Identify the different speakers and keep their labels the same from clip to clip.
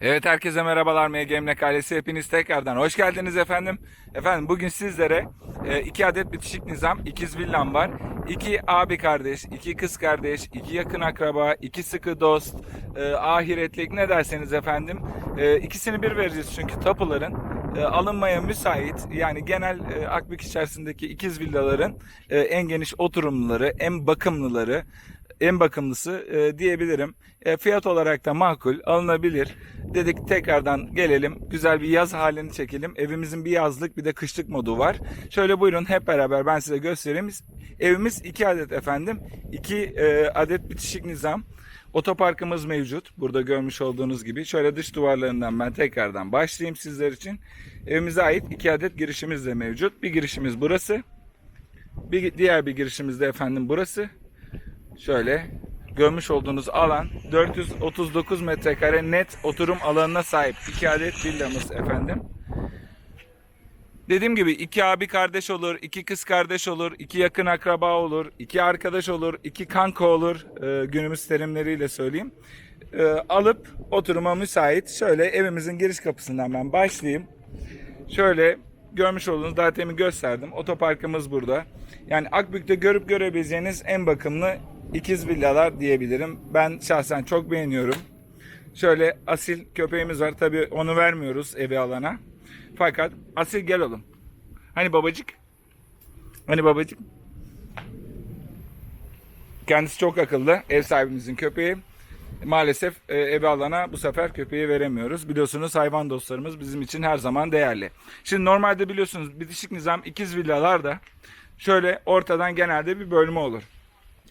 Speaker 1: Evet herkese merhabalar MGM'le ailesi hepiniz tekrardan hoş geldiniz efendim. Efendim bugün sizlere e, iki adet bitişik nizam, ikiz villam var. İki abi kardeş, iki kız kardeş, iki yakın akraba, iki sıkı dost, e, ahiretlik ne derseniz efendim. E, ikisini bir vereceğiz çünkü tapuların alınmaya müsait yani genel e, Akbük içerisindeki ikiz villaların e, en geniş oturumluları, en bakımlıları, en bakımlısı e, diyebilirim. E, fiyat olarak da makul, alınabilir. Dedik tekrardan gelelim. Güzel bir yaz halini çekelim. Evimizin bir yazlık bir de kışlık modu var. Şöyle buyurun hep beraber ben size göstereyim. Evimiz iki adet efendim. iki e, adet bitişik nizam. Otoparkımız mevcut. Burada görmüş olduğunuz gibi. Şöyle dış duvarlarından ben tekrardan başlayayım sizler için. Evimize ait iki adet girişimiz de mevcut. Bir girişimiz burası. Bir diğer bir girişimiz de efendim burası. Şöyle görmüş olduğunuz alan 439 metrekare net oturum alanına sahip. iki adet villamız efendim. Dediğim gibi iki abi kardeş olur, iki kız kardeş olur, iki yakın akraba olur, iki arkadaş olur, iki kanka olur e, günümüz terimleriyle söyleyeyim. E, alıp oturuma müsait. Şöyle evimizin giriş kapısından ben başlayayım. Şöyle görmüş olduğunuz daha temin gösterdim. Otoparkımız burada. Yani Akbük'te görüp görebileceğiniz en bakımlı ikiz villalar diyebilirim. Ben şahsen çok beğeniyorum. Şöyle asil köpeğimiz var. Tabii onu vermiyoruz evi alana. Fakat asil gel oğlum. Hani babacık? Hani babacık? Kendisi çok akıllı. Ev sahibimizin köpeği. Maalesef e, alana bu sefer köpeği veremiyoruz. Biliyorsunuz hayvan dostlarımız bizim için her zaman değerli. Şimdi normalde biliyorsunuz bitişik nizam ikiz villalarda şöyle ortadan genelde bir bölme olur.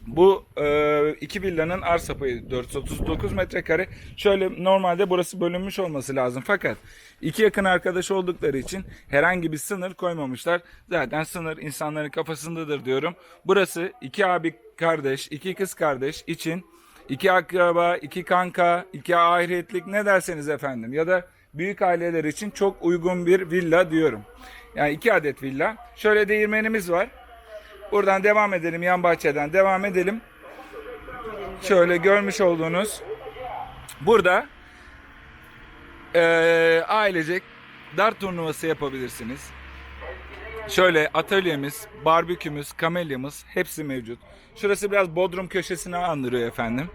Speaker 1: Bu e, iki villanın arsa payı 439 metrekare. Şöyle normalde burası bölünmüş olması lazım. Fakat iki yakın arkadaş oldukları için herhangi bir sınır koymamışlar. Zaten sınır insanların kafasındadır diyorum. Burası iki abi kardeş, iki kız kardeş için iki akraba, iki kanka, iki ahiretlik ne derseniz efendim ya da büyük aileler için çok uygun bir villa diyorum. Yani iki adet villa. Şöyle değirmenimiz var. Buradan devam edelim yan bahçeden devam edelim. Şöyle görmüş olduğunuz burada eee ailecek dart turnuvası yapabilirsiniz. Şöyle atölyemiz, barbekümüz, kamelyamız hepsi mevcut. Şurası biraz bodrum köşesine andırıyor efendim.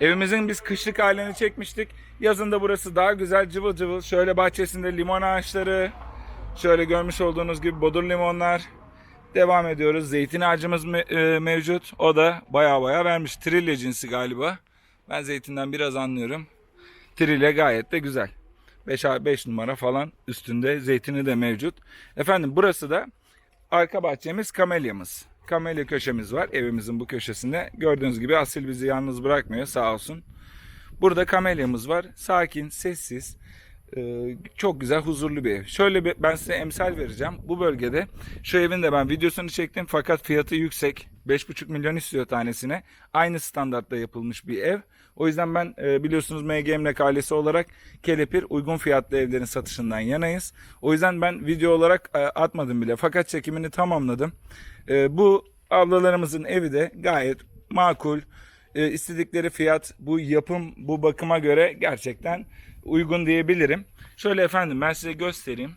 Speaker 1: Evimizin biz kışlık halini çekmiştik. Yazında burası daha güzel cıvıl cıvıl. Şöyle bahçesinde limon ağaçları, şöyle görmüş olduğunuz gibi bodur limonlar, Devam ediyoruz. Zeytin ağacımız me- e, mevcut. O da baya baya vermiş. Trilye cinsi galiba. Ben zeytinden biraz anlıyorum. Trilye gayet de güzel. 5 5 numara falan üstünde zeytini de mevcut. Efendim burası da arka bahçemiz kamelyamız. Kamelya köşemiz var evimizin bu köşesinde. Gördüğünüz gibi Asil bizi yalnız bırakmıyor sağ olsun. Burada kamelyamız var. Sakin, sessiz. Ee, çok güzel, huzurlu bir ev. Şöyle bir, ben size emsal vereceğim. Bu bölgede şu evin de ben videosunu çektim fakat fiyatı yüksek. 5,5 milyon istiyor tanesine. Aynı standartta yapılmış bir ev. O yüzden ben e, biliyorsunuz MG Emlak ailesi olarak kelepir uygun fiyatlı evlerin satışından yanayız. O yüzden ben video olarak e, atmadım bile. Fakat çekimini tamamladım. E, bu ablalarımızın evi de gayet makul. E, istedikleri fiyat bu yapım bu bakıma göre gerçekten uygun diyebilirim. Şöyle efendim ben size göstereyim.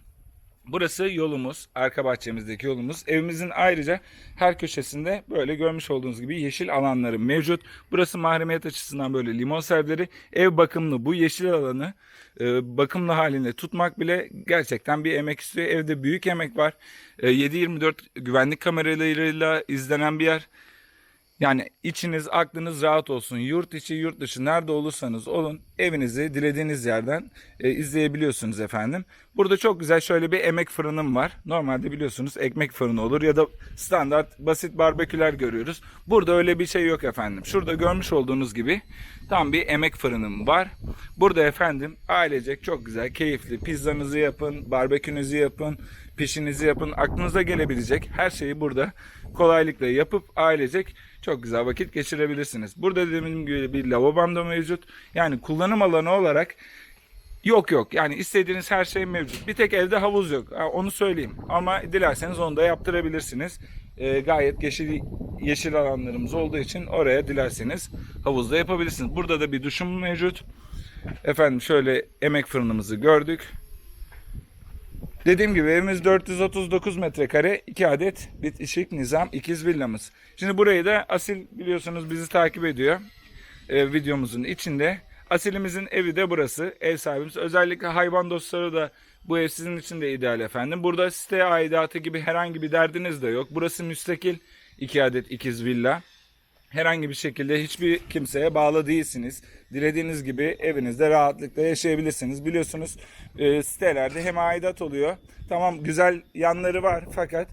Speaker 1: Burası yolumuz, arka bahçemizdeki yolumuz. Evimizin ayrıca her köşesinde böyle görmüş olduğunuz gibi yeşil alanları mevcut. Burası mahremiyet açısından böyle limon servleri. Ev bakımlı bu yeşil alanı e, bakımlı halinde tutmak bile gerçekten bir emek istiyor. Evde büyük emek var. E, 7-24 güvenlik kameralarıyla izlenen bir yer. Yani içiniz aklınız rahat olsun. Yurt içi yurt dışı nerede olursanız olun evinizi dilediğiniz yerden e, izleyebiliyorsunuz efendim. Burada çok güzel şöyle bir emek fırınım var. Normalde biliyorsunuz ekmek fırını olur ya da standart basit barbeküler görüyoruz. Burada öyle bir şey yok efendim. Şurada görmüş olduğunuz gibi tam bir emek fırınım var. Burada efendim ailecek çok güzel keyifli pizzanızı yapın, barbekünüzü yapın, pişinizi yapın. Aklınıza gelebilecek her şeyi burada kolaylıkla yapıp ailecek çok güzel vakit geçirebilirsiniz. Burada dediğim gibi bir lavabom da mevcut. Yani kullanım alanı olarak yok yok. Yani istediğiniz her şey mevcut. Bir tek evde havuz yok. Ha, Onu söyleyeyim. Ama dilerseniz onu da yaptırabilirsiniz. Ee, gayet yeşil yeşil alanlarımız olduğu için oraya dilerseniz havuzda yapabilirsiniz. Burada da bir duşum mevcut. Efendim şöyle emek fırınımızı gördük. Dediğim gibi evimiz 439 metrekare 2 adet bitişik nizam ikiz villamız. Şimdi burayı da Asil biliyorsunuz bizi takip ediyor. Ee, videomuzun içinde. Asilimizin evi de burası. Ev sahibimiz. Özellikle hayvan dostları da bu ev sizin için de ideal efendim. Burada site aidatı gibi herhangi bir derdiniz de yok. Burası müstakil 2 adet ikiz villa herhangi bir şekilde hiçbir kimseye bağlı değilsiniz. Dilediğiniz gibi evinizde rahatlıkla yaşayabilirsiniz. Biliyorsunuz e, sitelerde hem aidat oluyor. Tamam güzel yanları var fakat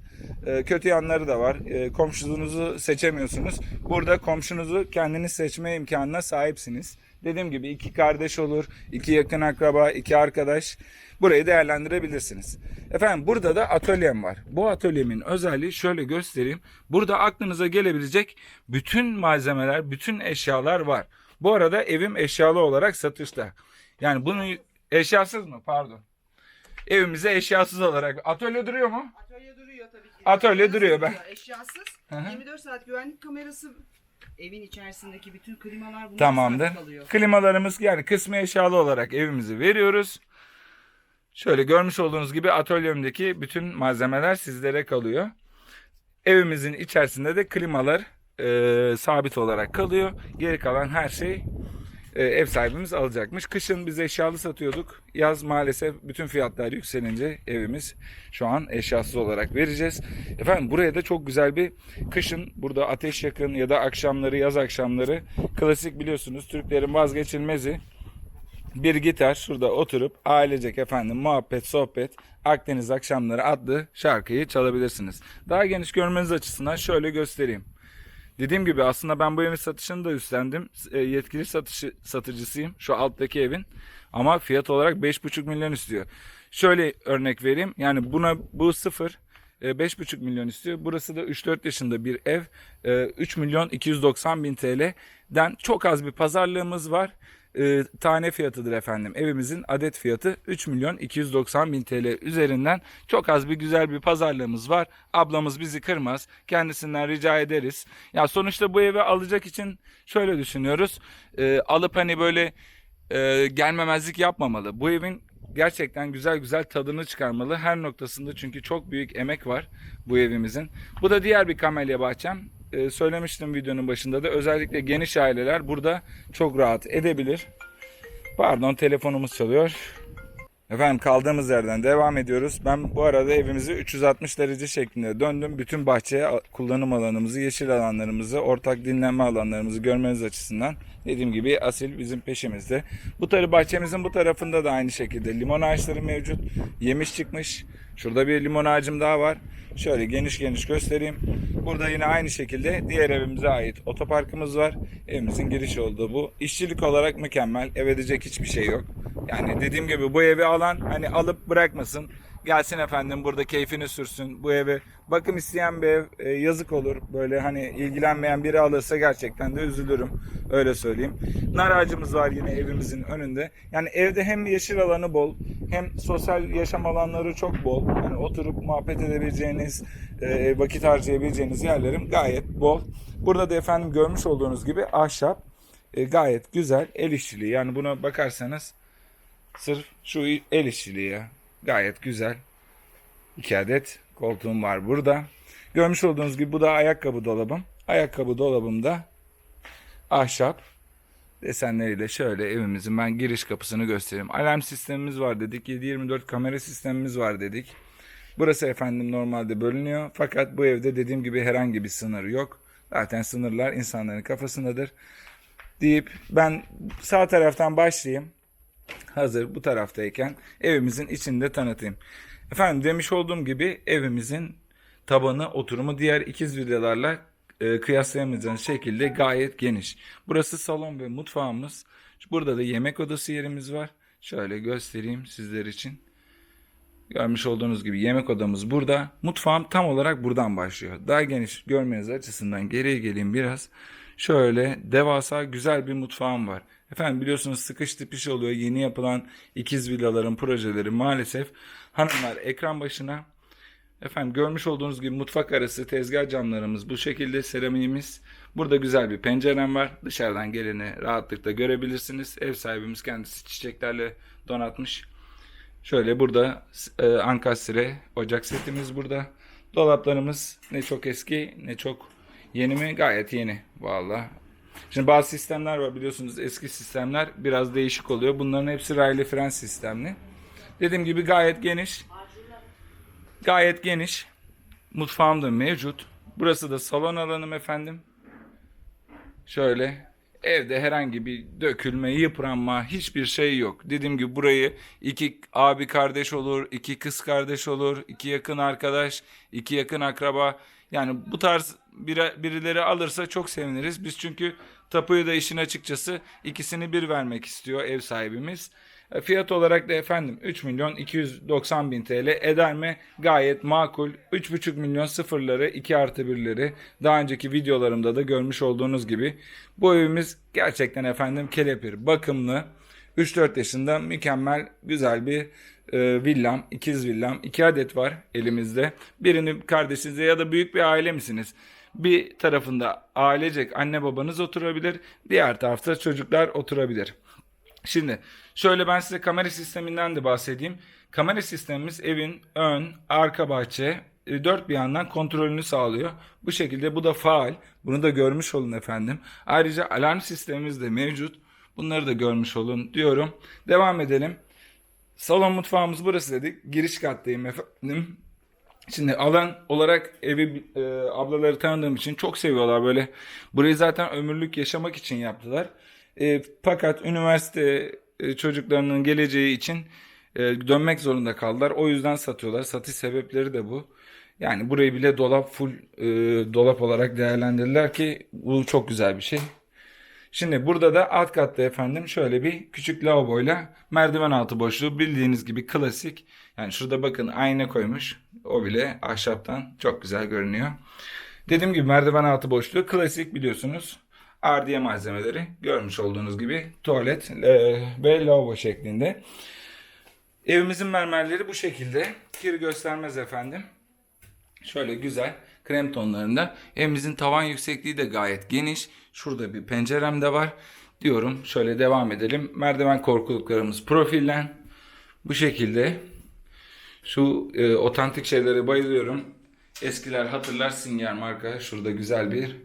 Speaker 1: e, kötü yanları da var. E, komşunuzu seçemiyorsunuz. Burada komşunuzu kendiniz seçme imkanına sahipsiniz. Dediğim gibi iki kardeş olur, iki yakın akraba, iki arkadaş. Burayı değerlendirebilirsiniz. Efendim burada da atölyem var. Bu atölyemin özelliği şöyle göstereyim. Burada aklınıza gelebilecek bütün malzemeler, bütün eşyalar var. Bu arada evim eşyalı olarak satışta. Yani bunu eşyasız mı? Pardon. Evimize eşyasız olarak atölye duruyor mu?
Speaker 2: Atölye duruyor tabii ki.
Speaker 1: Atölye
Speaker 2: Nasıl
Speaker 1: duruyor, ben-
Speaker 2: Eşyasız.
Speaker 1: Hı hı.
Speaker 2: 24 saat güvenlik kamerası. Evin içerisindeki bütün klimalar bunlar
Speaker 1: Tamamdır.
Speaker 2: kalıyor.
Speaker 1: Klimalarımız yani kısmı eşyalı olarak evimizi veriyoruz. Şöyle görmüş olduğunuz gibi atölyemdeki bütün malzemeler sizlere kalıyor. Evimizin içerisinde de klimalar e, sabit olarak kalıyor. Geri kalan her şey ev sahibimiz alacakmış. Kışın biz eşyalı satıyorduk. Yaz maalesef bütün fiyatlar yükselince evimiz şu an eşyasız olarak vereceğiz. Efendim buraya da çok güzel bir kışın burada ateş yakın ya da akşamları yaz akşamları klasik biliyorsunuz Türklerin vazgeçilmezi bir gitar şurada oturup ailecek efendim muhabbet sohbet Akdeniz akşamları adlı şarkıyı çalabilirsiniz. Daha geniş görmeniz açısından şöyle göstereyim. Dediğim gibi aslında ben bu evin satışını da üstlendim. E, yetkili satışı, satıcısıyım şu alttaki evin. Ama fiyat olarak 5,5 milyon istiyor. Şöyle örnek vereyim. Yani buna bu sıfır e, 5,5 milyon istiyor. Burası da 3-4 yaşında bir ev. E, 3 milyon 290 bin TL'den çok az bir pazarlığımız var. E, tane fiyatıdır efendim. Evimizin adet fiyatı 3 milyon 290 bin TL üzerinden çok az bir güzel bir pazarlığımız var. Ablamız bizi kırmaz. Kendisinden rica ederiz. Ya sonuçta bu evi alacak için şöyle düşünüyoruz. E, alıp hani böyle e, gelmemezlik yapmamalı. Bu evin gerçekten güzel güzel tadını çıkarmalı her noktasında çünkü çok büyük emek var bu evimizin. Bu da diğer bir kamelya bahçem. Ee, söylemiştim videonun başında da özellikle geniş aileler burada çok rahat edebilir. Pardon telefonumuz çalıyor. Efendim kaldığımız yerden devam ediyoruz. Ben bu arada evimizi 360 derece şeklinde döndüm. Bütün bahçeye kullanım alanımızı, yeşil alanlarımızı, ortak dinlenme alanlarımızı görmeniz açısından dediğim gibi asil bizim peşimizde. Bu tarı bahçemizin bu tarafında da aynı şekilde limon ağaçları mevcut. Yemiş çıkmış. Şurada bir limon ağacım daha var. Şöyle geniş geniş göstereyim. Burada yine aynı şekilde diğer evimize ait otoparkımız var. Evimizin giriş olduğu bu. İşçilik olarak mükemmel. Ev edecek hiçbir şey yok. Yani dediğim gibi bu evi alan hani alıp bırakmasın. Gelsin efendim burada keyfini sürsün. Bu evi bakım isteyen bir ev e, yazık olur. Böyle hani ilgilenmeyen biri alırsa gerçekten de üzülürüm. Öyle söyleyeyim. Nar ağacımız var yine evimizin önünde. Yani evde hem yeşil alanı bol hem sosyal yaşam alanları çok bol. Hani oturup muhabbet edebileceğiniz, e, vakit harcayabileceğiniz yerlerim gayet bol. Burada da efendim görmüş olduğunuz gibi ahşap e, gayet güzel el işçiliği. Yani buna bakarsanız sırf şu el işçiliği ya. Gayet güzel. İki adet koltuğum var burada. Görmüş olduğunuz gibi bu da ayakkabı dolabım. Ayakkabı dolabımda ahşap desenleriyle şöyle evimizin ben giriş kapısını göstereyim. Alarm sistemimiz var dedik. 7-24 kamera sistemimiz var dedik. Burası efendim normalde bölünüyor. Fakat bu evde dediğim gibi herhangi bir sınır yok. Zaten sınırlar insanların kafasındadır. Deyip ben sağ taraftan başlayayım hazır bu taraftayken evimizin içinde tanıtayım. Efendim demiş olduğum gibi evimizin tabanı oturumu diğer ikiz villalarla e, kıyaslayamayacağınız şekilde gayet geniş. Burası salon ve mutfağımız. Burada da yemek odası yerimiz var. Şöyle göstereyim sizler için. Görmüş olduğunuz gibi yemek odamız burada. Mutfağım tam olarak buradan başlıyor. Daha geniş görmeniz açısından geriye geleyim biraz. Şöyle devasa güzel bir mutfağım var. Efendim biliyorsunuz sıkış tıkış oluyor. Yeni yapılan ikiz villaların projeleri maalesef hanımlar ekran başına Efendim görmüş olduğunuz gibi mutfak arası tezgah camlarımız bu şekilde seramiğimiz. Burada güzel bir pencerem var. Dışarıdan geleni rahatlıkla görebilirsiniz. Ev sahibimiz kendisi çiçeklerle donatmış. Şöyle burada e, ankastre ocak setimiz burada. Dolaplarımız ne çok eski ne çok yeni mi? Gayet yeni valla. Şimdi bazı sistemler var biliyorsunuz eski sistemler biraz değişik oluyor. Bunların hepsi raylı fren sistemli. Dediğim gibi gayet geniş. Gayet geniş. Mutfağım da mevcut. Burası da salon alanım efendim. Şöyle evde herhangi bir dökülme, yıpranma hiçbir şey yok. Dediğim gibi burayı iki abi kardeş olur, iki kız kardeş olur, iki yakın arkadaş, iki yakın akraba. Yani bu tarz biri- birileri alırsa çok seviniriz. Biz çünkü tapuyu da işin açıkçası ikisini bir vermek istiyor ev sahibimiz. E, Fiyat olarak da efendim 3 milyon 290 bin TL eder mi? Gayet makul. 3,5 milyon sıfırları 2 artı birleri daha önceki videolarımda da görmüş olduğunuz gibi. Bu evimiz gerçekten efendim kelepir bakımlı. 3-4 yaşında mükemmel güzel bir e, villam, ikiz villam. 2 adet var elimizde. Birini kardeşinize ya da büyük bir aile misiniz? Bir tarafında ailecek anne babanız oturabilir. Diğer tarafta çocuklar oturabilir. Şimdi şöyle ben size kamera sisteminden de bahsedeyim. Kamera sistemimiz evin ön, arka bahçe e, dört bir yandan kontrolünü sağlıyor. Bu şekilde bu da faal. Bunu da görmüş olun efendim. Ayrıca alarm sistemimiz de mevcut. Bunları da görmüş olun diyorum. Devam edelim. Salon mutfağımız burası dedik. Giriş kattayım efendim. Şimdi alan olarak evi e, ablaları tanıdığım için çok seviyorlar böyle. Burayı zaten ömürlük yaşamak için yaptılar. E, fakat üniversite e, çocuklarının geleceği için e, dönmek zorunda kaldılar. O yüzden satıyorlar. Satış sebepleri de bu. Yani burayı bile dolap full e, dolap olarak değerlendirdiler ki bu çok güzel bir şey. Şimdi burada da alt katta efendim şöyle bir küçük lavaboyla merdiven altı boşluğu bildiğiniz gibi klasik. Yani şurada bakın ayna koymuş. O bile ahşaptan çok güzel görünüyor. Dediğim gibi merdiven altı boşluğu klasik biliyorsunuz. Ardiye malzemeleri görmüş olduğunuz gibi tuvalet e, ve lavabo şeklinde. Evimizin mermerleri bu şekilde. Kir göstermez efendim. Şöyle güzel krem tonlarında. Evimizin tavan yüksekliği de gayet geniş. Şurada bir pencerem de var. Diyorum şöyle devam edelim. Merdiven korkuluklarımız profillen. Bu şekilde. Şu e, otantik şeylere bayılıyorum. Eskiler hatırlar Singer marka. Şurada güzel bir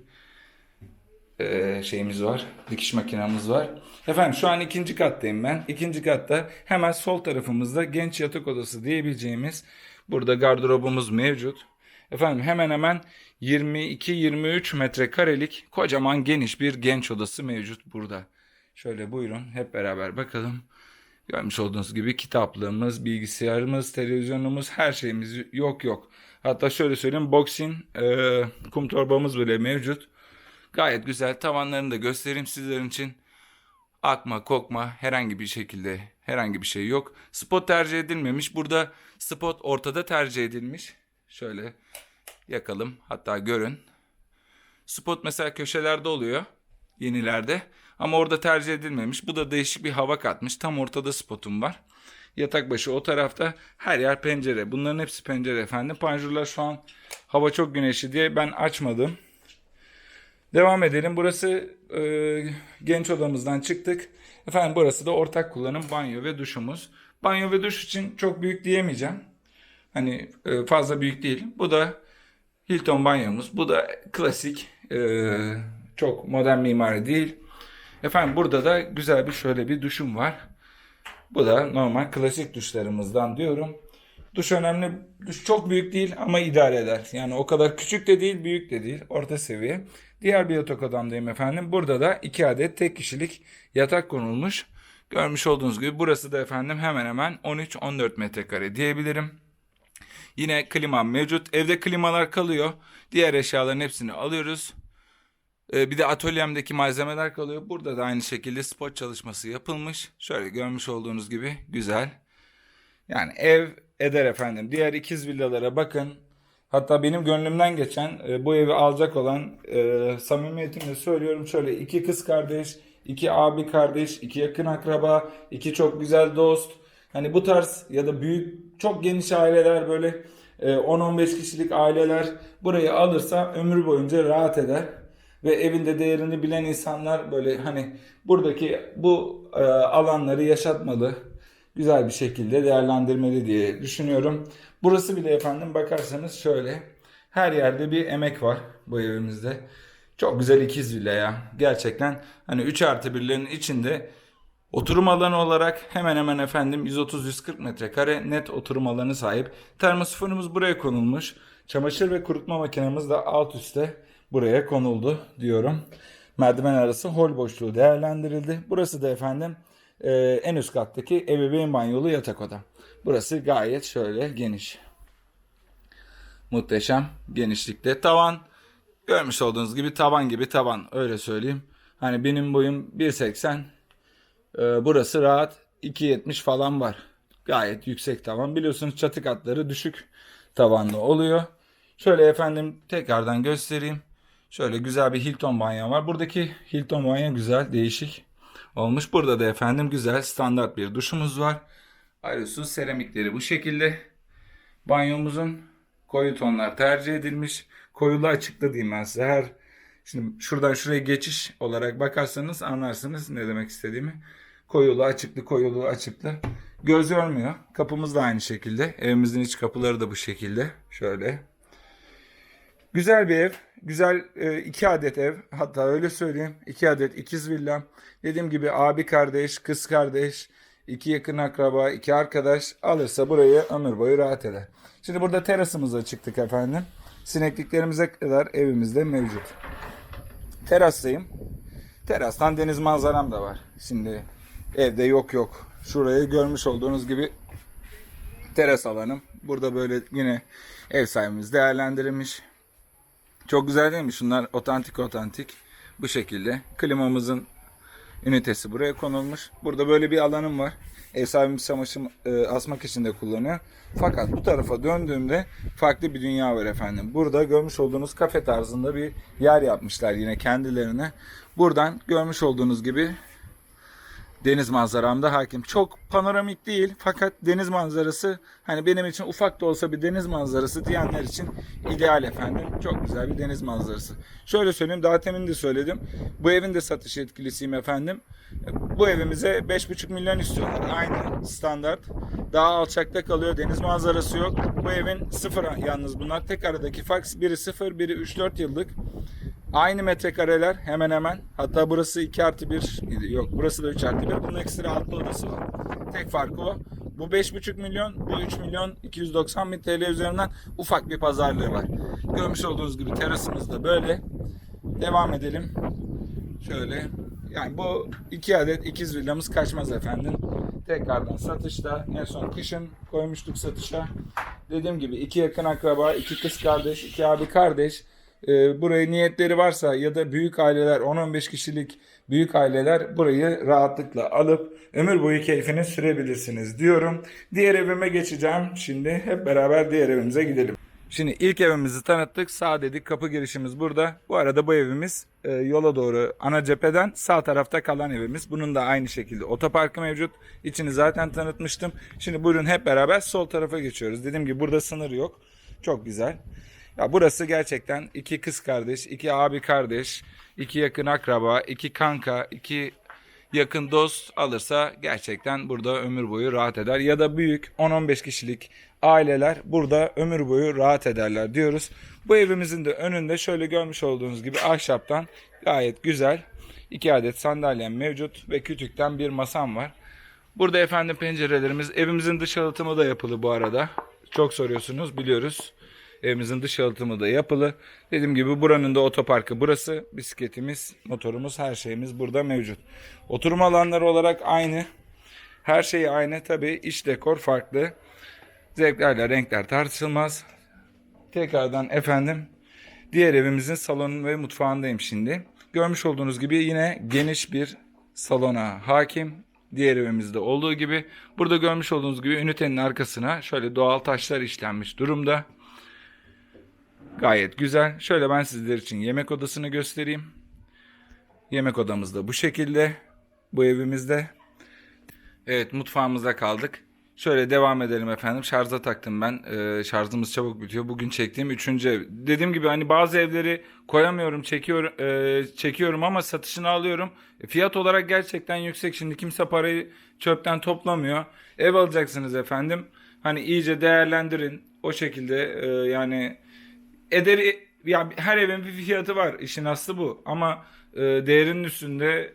Speaker 1: e, şeyimiz var. Dikiş makinamız var. Efendim şu an ikinci kattayım ben. İkinci katta hemen sol tarafımızda genç yatak odası diyebileceğimiz burada gardırobumuz mevcut. Efendim hemen hemen 22-23 metrekarelik kocaman geniş bir genç odası mevcut burada. Şöyle buyurun hep beraber bakalım. Görmüş olduğunuz gibi kitaplığımız, bilgisayarımız, televizyonumuz her şeyimiz yok yok. Hatta şöyle söyleyeyim boxing e, kum torbamız bile mevcut. Gayet güzel. Tavanlarını da göstereyim sizlerin için. Akma, kokma herhangi bir şekilde herhangi bir şey yok. Spot tercih edilmemiş. Burada spot ortada tercih edilmiş. Şöyle yakalım. Hatta görün. Spot mesela köşelerde oluyor. Yenilerde. Ama orada tercih edilmemiş. Bu da değişik bir hava katmış. Tam ortada spotum var. Yatak başı o tarafta. Her yer pencere. Bunların hepsi pencere efendim. Panjurlar şu an hava çok güneşli diye ben açmadım. Devam edelim. Burası e, genç odamızdan çıktık. Efendim burası da ortak kullanım banyo ve duşumuz. Banyo ve duş için çok büyük diyemeyeceğim. Hani e, fazla büyük değil. Bu da Hilton banyomuz. Bu da klasik. e, çok modern mimari değil. Efendim burada da güzel bir şöyle bir duşum var. Bu da normal klasik duşlarımızdan diyorum. Duş önemli. Duş çok büyük değil ama idare eder. Yani o kadar küçük de değil, büyük de değil. Orta seviye. Diğer bir yatak odamdayım efendim. Burada da iki adet tek kişilik yatak konulmuş. Görmüş olduğunuz gibi burası da efendim hemen hemen 13-14 metrekare diyebilirim. Yine klima mevcut. Evde klimalar kalıyor. Diğer eşyaların hepsini alıyoruz. Ee, bir de atölyemdeki malzemeler kalıyor. Burada da aynı şekilde spot çalışması yapılmış. Şöyle görmüş olduğunuz gibi güzel. Yani ev eder efendim. Diğer ikiz villalara bakın. Hatta benim gönlümden geçen e, bu evi alacak olan e, samimiyetimle söylüyorum şöyle iki kız kardeş, iki abi kardeş, iki yakın akraba, iki çok güzel dost. Hani bu tarz ya da büyük çok geniş aileler böyle e, 10-15 kişilik aileler burayı alırsa ömür boyunca rahat eder. Ve evinde değerini bilen insanlar böyle hani buradaki bu e, alanları yaşatmalı. Güzel bir şekilde değerlendirmeli diye düşünüyorum. Burası bile efendim bakarsanız şöyle. Her yerde bir emek var bu evimizde. Çok güzel ikiz villa ya. Gerçekten hani 3 artı 1'lerin içinde Oturum alanı olarak hemen hemen efendim 130-140 metrekare net oturum alanı sahip. Termosifonumuz buraya konulmuş. Çamaşır ve kurutma makinemiz de alt üstte buraya konuldu diyorum. Merdiven arası hol boşluğu değerlendirildi. Burası da efendim e, en üst kattaki ebeveyn banyolu yatak oda. Burası gayet şöyle geniş. Muhteşem genişlikte. Tavan görmüş olduğunuz gibi tavan gibi tavan öyle söyleyeyim. Hani benim boyum 1.80 ee, burası rahat 2.70 falan var. Gayet yüksek tavan. Biliyorsunuz çatı katları düşük tavanlı oluyor. Şöyle efendim tekrardan göstereyim. Şöyle güzel bir Hilton banyo var. Buradaki Hilton banyo güzel, değişik olmuş. Burada da efendim güzel standart bir duşumuz var. Ayrıca seramikleri bu şekilde. Banyomuzun koyu tonlar tercih edilmiş. Koyulu açıklı diyeyim ben size. Her Şimdi şuradan şuraya geçiş olarak bakarsanız anlarsınız ne demek istediğimi. Koyulu, açıklı, koyulu, açıklı. Göz yormuyor. Kapımız da aynı şekilde. Evimizin iç kapıları da bu şekilde. Şöyle. Güzel bir ev. Güzel e, iki adet ev. Hatta öyle söyleyeyim. iki adet ikiz villa. Dediğim gibi abi kardeş, kız kardeş, iki yakın akraba, iki arkadaş alırsa burayı ömür boyu rahat eder. Şimdi burada terasımıza çıktık efendim. Sinekliklerimize kadar evimizde mevcut. Terastayım. Terastan deniz manzaram da var. Şimdi evde yok yok. Şurayı görmüş olduğunuz gibi teras alanım. Burada böyle yine ev sahibimiz değerlendirilmiş. Çok güzel değil mi? Şunlar otantik otantik. Bu şekilde. Klimamızın ünitesi buraya konulmuş. Burada böyle bir alanım var. Ev sahibimiz çamaşır e, asmak için de kullanıyor. Fakat bu tarafa döndüğümde farklı bir dünya var efendim. Burada görmüş olduğunuz kafe tarzında bir yer yapmışlar yine kendilerine. Buradan görmüş olduğunuz gibi deniz manzaramda hakim. Çok panoramik değil fakat deniz manzarası hani benim için ufak da olsa bir deniz manzarası diyenler için ideal efendim. Çok güzel bir deniz manzarası. Şöyle söyleyeyim daha temin de söyledim. Bu evin de satış etkilisiyim efendim. Bu evimize 5,5 milyon istiyorlar. Aynı standart. Daha alçakta kalıyor. Deniz manzarası yok. Bu evin sıfır yalnız bunlar. Tek aradaki fark biri sıfır, biri 3-4 yıllık. Aynı metrekareler hemen hemen. Hatta burası 2 artı 1 yok. Burası da 3 artı 1. Bunun ekstra altlı odası var. Tek farkı o. Bu 5,5 milyon, bu 3 milyon 290 bin TL üzerinden ufak bir pazarlığı var. Görmüş olduğunuz gibi terasımız da böyle. Devam edelim. Şöyle. Yani bu iki adet ikiz villamız kaçmaz efendim. Tekrardan satışta. En son kışın koymuştuk satışa. Dediğim gibi iki yakın akraba, iki kız kardeş, iki abi kardeş. Ee, burayı niyetleri varsa ya da büyük aileler 10-15 kişilik büyük aileler burayı rahatlıkla alıp ömür boyu keyfini sürebilirsiniz diyorum. Diğer evime geçeceğim. Şimdi hep beraber diğer evimize gidelim. Şimdi ilk evimizi tanıttık. Sağ dedik kapı girişimiz burada. Bu arada bu evimiz e, yola doğru ana cepheden sağ tarafta kalan evimiz. Bunun da aynı şekilde otoparkı mevcut. İçini zaten tanıtmıştım. Şimdi buyurun hep beraber sol tarafa geçiyoruz. Dediğim gibi burada sınır yok. Çok güzel. Ya burası gerçekten iki kız kardeş, iki abi kardeş, iki yakın akraba, iki kanka, iki yakın dost alırsa gerçekten burada ömür boyu rahat eder. Ya da büyük 10-15 kişilik aileler burada ömür boyu rahat ederler diyoruz. Bu evimizin de önünde şöyle görmüş olduğunuz gibi ahşaptan gayet güzel iki adet sandalyem mevcut ve kütükten bir masam var. Burada efendim pencerelerimiz evimizin dış yalıtımı da yapılı bu arada. Çok soruyorsunuz biliyoruz. Evimizin dış yalıtımı da yapılı. Dediğim gibi buranın da otoparkı burası. Bisikletimiz, motorumuz, her şeyimiz burada mevcut. Oturma alanları olarak aynı. Her şey aynı. Tabii iç dekor farklı. Zevklerle renkler tartışılmaz. Tekrardan efendim diğer evimizin salonu ve mutfağındayım şimdi. Görmüş olduğunuz gibi yine geniş bir salona hakim. Diğer evimizde olduğu gibi. Burada görmüş olduğunuz gibi ünitenin arkasına şöyle doğal taşlar işlenmiş durumda. Gayet güzel. Şöyle ben sizler için yemek odasını göstereyim. Yemek odamız da bu şekilde. Bu evimizde. Evet mutfağımızda kaldık. Şöyle devam edelim efendim. Şarja taktım ben. Ee, şarjımız çabuk bitiyor. Bugün çektiğim üçüncü ev. Dediğim gibi hani bazı evleri koyamıyorum, çekiyorum, e, çekiyorum ama satışını alıyorum. E, fiyat olarak gerçekten yüksek. Şimdi kimse parayı çöpten toplamıyor. Ev alacaksınız efendim. Hani iyice değerlendirin. O şekilde e, yani ederi ya her evin bir fiyatı var. İşin aslı bu. Ama e, değerinin üstünde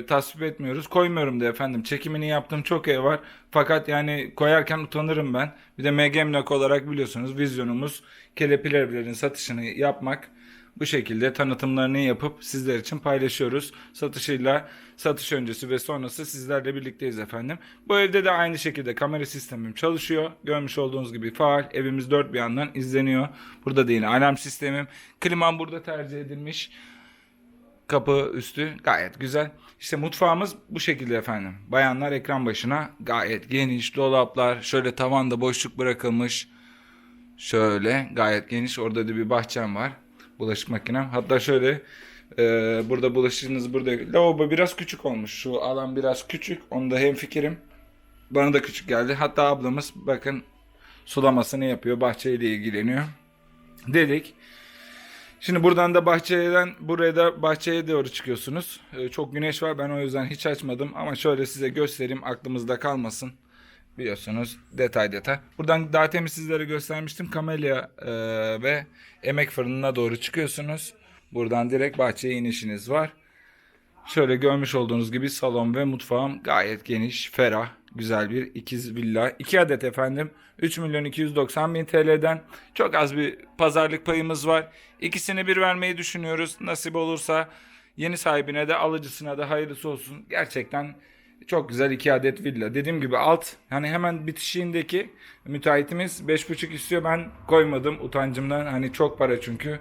Speaker 1: e, tasvip etmiyoruz. Koymuyorum da efendim. Çekimini yaptığım çok ev var. Fakat yani koyarken utanırım ben. Bir de MG olarak biliyorsunuz vizyonumuz kelepir evlerin satışını yapmak. Bu şekilde tanıtımlarını yapıp sizler için paylaşıyoruz. Satışıyla satış öncesi ve sonrası sizlerle birlikteyiz efendim. Bu evde de aynı şekilde kamera sistemim çalışıyor. Görmüş olduğunuz gibi faal. Evimiz dört bir yandan izleniyor. Burada da yine alarm sistemim. Klimam burada tercih edilmiş. Kapı üstü gayet güzel. İşte mutfağımız bu şekilde efendim. Bayanlar ekran başına gayet geniş dolaplar. Şöyle tavanda boşluk bırakılmış. Şöyle gayet geniş. Orada da bir bahçem var. Bulaşık makinem. Hatta şöyle e, burada bulaşığınız burada. Lavabo biraz küçük olmuş. Şu alan biraz küçük. Onda hem fikrim. Bana da küçük geldi. Hatta ablamız bakın sulamasını yapıyor. Bahçeyle ilgileniyor. Dedik. Şimdi buradan da bahçeden buraya da bahçeye doğru çıkıyorsunuz. Ee, çok güneş var ben o yüzden hiç açmadım ama şöyle size göstereyim aklımızda kalmasın. Biliyorsunuz detay detay. Buradan daha temiz sizlere göstermiştim. Kamelya e, ve emek fırınına doğru çıkıyorsunuz. Buradan direkt bahçeye inişiniz var. Şöyle görmüş olduğunuz gibi salon ve mutfağım gayet geniş, ferah, güzel bir ikiz villa. 2 adet efendim. 3 milyon 290 bin TL'den çok az bir pazarlık payımız var. İkisini bir vermeyi düşünüyoruz. Nasip olursa yeni sahibine de alıcısına da hayırlısı olsun. Gerçekten çok güzel iki adet villa. Dediğim gibi alt hani hemen bitişiğindeki müteahhitimiz 5,5 istiyor. Ben koymadım utancımdan. Hani çok para çünkü.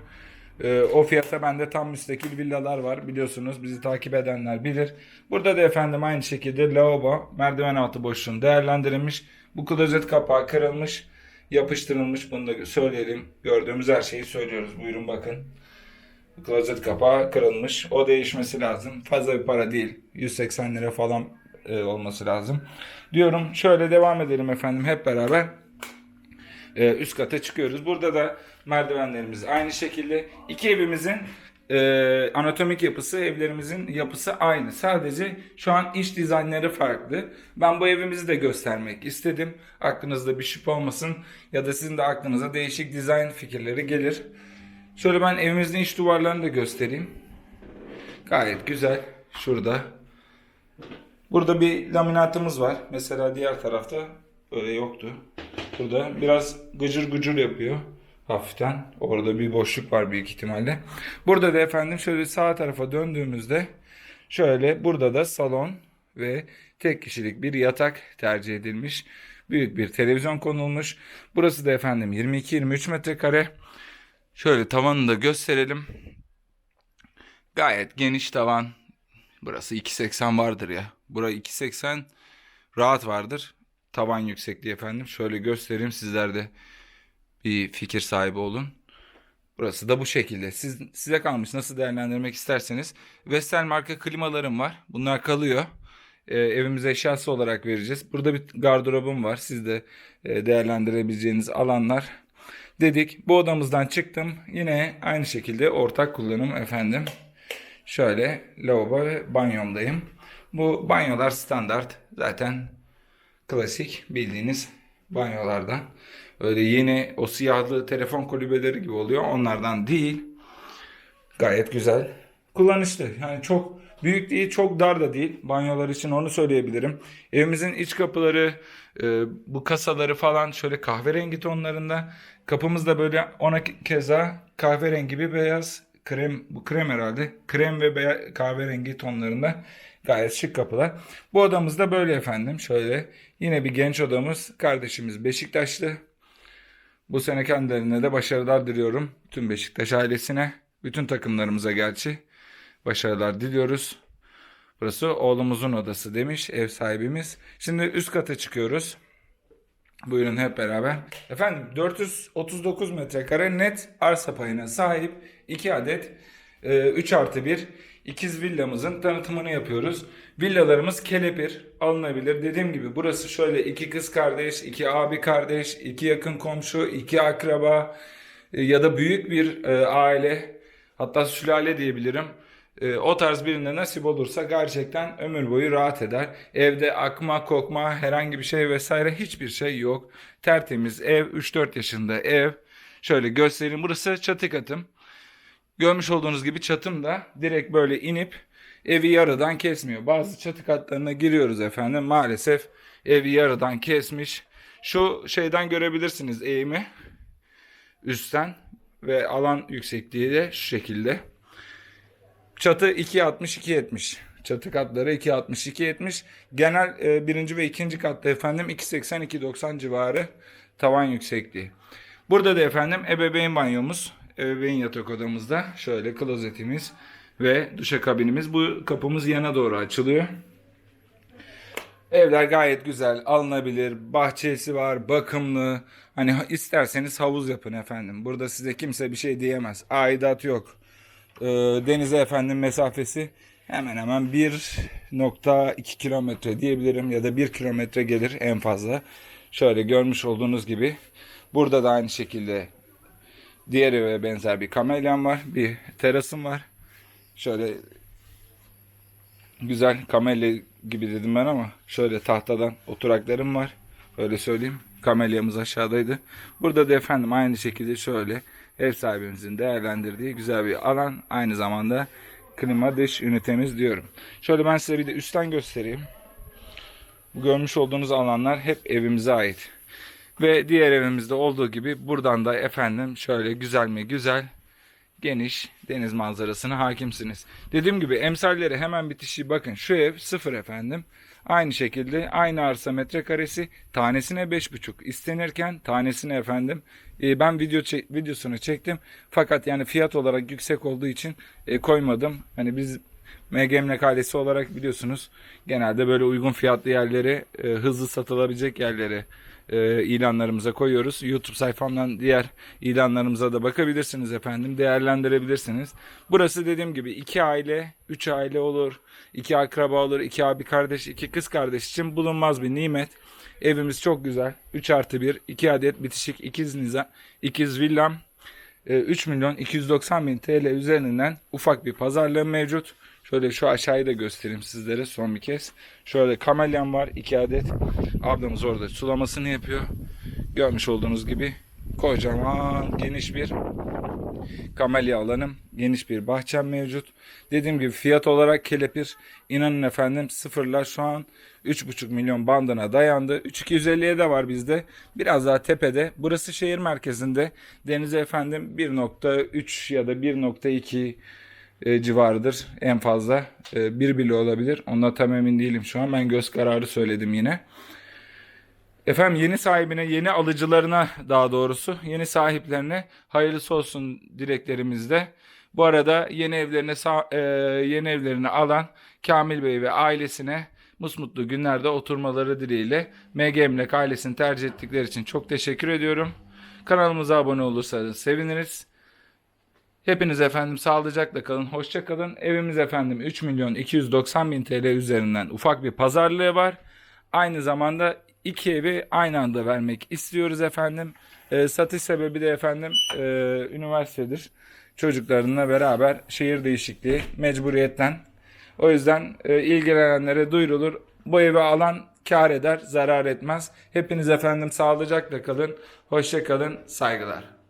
Speaker 1: Ee, o fiyata bende tam müstakil villalar var. Biliyorsunuz bizi takip edenler bilir. Burada da efendim aynı şekilde lavabo, merdiven altı boşluğun değerlendirilmiş. Bu klozet kapağı kırılmış, yapıştırılmış. Bunu da söyleyelim. Gördüğümüz her şeyi söylüyoruz. Buyurun bakın. Klozet kapağı kırılmış. O değişmesi lazım. Fazla bir para değil. 180 lira falan e, olması lazım. Diyorum şöyle devam edelim efendim hep beraber e, üst kata çıkıyoruz. Burada da merdivenlerimiz aynı şekilde. İki evimizin e, anatomik yapısı, evlerimizin yapısı aynı. Sadece şu an iç dizaynları farklı. Ben bu evimizi de göstermek istedim. Aklınızda bir şüphe olmasın ya da sizin de aklınıza değişik dizayn fikirleri gelir. Şöyle ben evimizin iç duvarlarını da göstereyim. Gayet güzel. Şurada. Burada bir laminatımız var. Mesela diğer tarafta öyle yoktu. Burada biraz gıcır gıcır yapıyor hafiften. Orada bir boşluk var büyük ihtimalle. Burada da efendim şöyle sağ tarafa döndüğümüzde şöyle burada da salon ve tek kişilik bir yatak tercih edilmiş. Büyük bir televizyon konulmuş. Burası da efendim 22-23 metrekare. Şöyle tavanını da gösterelim. Gayet geniş tavan. Burası 2.80 vardır ya. Bura 2.80 rahat vardır. Tavan yüksekliği efendim. Şöyle göstereyim sizler de bir fikir sahibi olun. Burası da bu şekilde. Siz, size kalmış nasıl değerlendirmek isterseniz. Vestel marka klimalarım var. Bunlar kalıyor. Ee, evimize eşyası olarak vereceğiz. Burada bir gardırobum var. Siz de e, değerlendirebileceğiniz alanlar. Dedik. Bu odamızdan çıktım. Yine aynı şekilde ortak kullanım efendim. Şöyle lavabo ve banyomdayım. Bu banyolar standart. Zaten klasik bildiğiniz banyolardan. Öyle yeni o siyahlı telefon kulübeleri gibi oluyor. Onlardan değil. Gayet güzel. Kullanışlı. Yani çok büyük değil, çok dar da değil. Banyolar için onu söyleyebilirim. Evimizin iç kapıları, e, bu kasaları falan şöyle kahverengi tonlarında. Kapımız da böyle ona keza kahverengi bir beyaz krem bu krem herhalde. Krem ve kahverengi tonlarında gayet şık kapılar. Bu odamız da böyle efendim. Şöyle yine bir genç odamız. Kardeşimiz Beşiktaşlı. Bu sene kendilerine de başarılar diliyorum. Tüm Beşiktaş ailesine, bütün takımlarımıza gerçi başarılar diliyoruz. Burası oğlumuzun odası demiş ev sahibimiz. Şimdi üst kata çıkıyoruz. Buyurun hep beraber. Efendim 439 metrekare net arsa payına sahip 2 adet e, 3 artı 1 ikiz villamızın tanıtımını yapıyoruz. Villalarımız kelepir, alınabilir. Dediğim gibi burası şöyle iki kız kardeş, iki abi kardeş, iki yakın komşu, iki akraba e, ya da büyük bir e, aile hatta sülale diyebilirim. E, o tarz birine nasip olursa gerçekten ömür boyu rahat eder. Evde akma kokma herhangi bir şey vesaire hiçbir şey yok. Tertemiz ev 3-4 yaşında ev. Şöyle göstereyim burası çatı katım. Görmüş olduğunuz gibi çatım da direkt böyle inip evi yarıdan kesmiyor. Bazı çatı katlarına giriyoruz efendim. Maalesef evi yarıdan kesmiş. Şu şeyden görebilirsiniz eğimi üstten ve alan yüksekliği de şu şekilde. Çatı 2.60-2.70. Çatı katları 2.60-2.70. Genel e, birinci ve ikinci katta efendim 2.80-2.90 civarı tavan yüksekliği. Burada da efendim ebeveyn banyomuz, ebeveyn yatak odamızda şöyle klozetimiz ve duşakabinimiz. Bu kapımız yana doğru açılıyor. Evler gayet güzel, alınabilir. Bahçesi var, bakımlı. Hani isterseniz havuz yapın efendim. Burada size kimse bir şey diyemez. Aidat yok. Ee, denize efendim mesafesi hemen hemen 1.2 kilometre diyebilirim ya da 1 kilometre gelir en fazla. Şöyle görmüş olduğunuz gibi burada da aynı şekilde diğer eve benzer bir kamelyam var. Bir terasım var. Şöyle güzel kamelya gibi dedim ben ama şöyle tahtadan oturaklarım var. Öyle söyleyeyim. Kamelyamız aşağıdaydı. Burada da efendim aynı şekilde şöyle ev sahibimizin değerlendirdiği güzel bir alan. Aynı zamanda klima dış ünitemiz diyorum. Şöyle ben size bir de üstten göstereyim. Bu görmüş olduğunuz alanlar hep evimize ait. Ve diğer evimizde olduğu gibi buradan da efendim şöyle güzel mi güzel geniş deniz manzarasına hakimsiniz. Dediğim gibi emsallere hemen bitişi bakın. Şu ev sıfır efendim. Aynı şekilde aynı arsa metrekaresi tanesine 5,5 istenirken tanesine efendim e, ben video çek- videosunu çektim. Fakat yani fiyat olarak yüksek olduğu için e, koymadım. Hani biz MG Emlak ailesi olarak biliyorsunuz genelde böyle uygun fiyatlı yerleri e, hızlı satılabilecek yerlere e, ilanlarımıza koyuyoruz. YouTube sayfamdan diğer ilanlarımıza da bakabilirsiniz efendim. Değerlendirebilirsiniz. Burası dediğim gibi iki aile, üç aile olur, iki akraba olur, iki abi kardeş, iki kız kardeş için bulunmaz bir nimet. Evimiz çok güzel. 3 artı 1, 2 adet bitişik ikiz niza, ikiz villam. E, 3 milyon 290 bin TL üzerinden ufak bir pazarlığı mevcut. Şöyle şu aşağıyı da göstereyim sizlere son bir kez. Şöyle kamelyam var 2 adet. Ablamız orada sulamasını yapıyor. Görmüş olduğunuz gibi kocaman geniş bir kamelya alanım. Geniş bir bahçem mevcut. Dediğim gibi fiyat olarak kelepir inanın efendim sıfırlar şu an 3,5 milyon bandına dayandı. 3250'ye de var bizde. Biraz daha tepede. Burası şehir merkezinde. Denize efendim 1.3 ya da 1.2 e, civarıdır en fazla. E, bir bile olabilir. Ondan tam emin değilim şu an. Ben göz kararı söyledim yine. Efendim yeni sahibine, yeni alıcılarına daha doğrusu yeni sahiplerine hayırlısı olsun dileklerimizde. Bu arada yeni evlerine e, yeni evlerini alan Kamil Bey ve ailesine musmutlu günlerde oturmaları dileğiyle MG Emlak ailesini tercih ettikleri için çok teşekkür ediyorum. Kanalımıza abone olursanız seviniriz. Hepiniz efendim sağlıcakla kalın, hoşça kalın. Evimiz efendim 3 milyon 290 bin TL üzerinden ufak bir pazarlığı var. Aynı zamanda iki evi aynı anda vermek istiyoruz efendim. Ee, satış sebebi de efendim e, üniversitedir. Çocuklarınla beraber şehir değişikliği mecburiyetten. O yüzden e, ilgilenenlere duyurulur. Bu evi alan kar eder, zarar etmez. Hepiniz efendim sağlıcakla kalın, hoşça kalın, saygılar.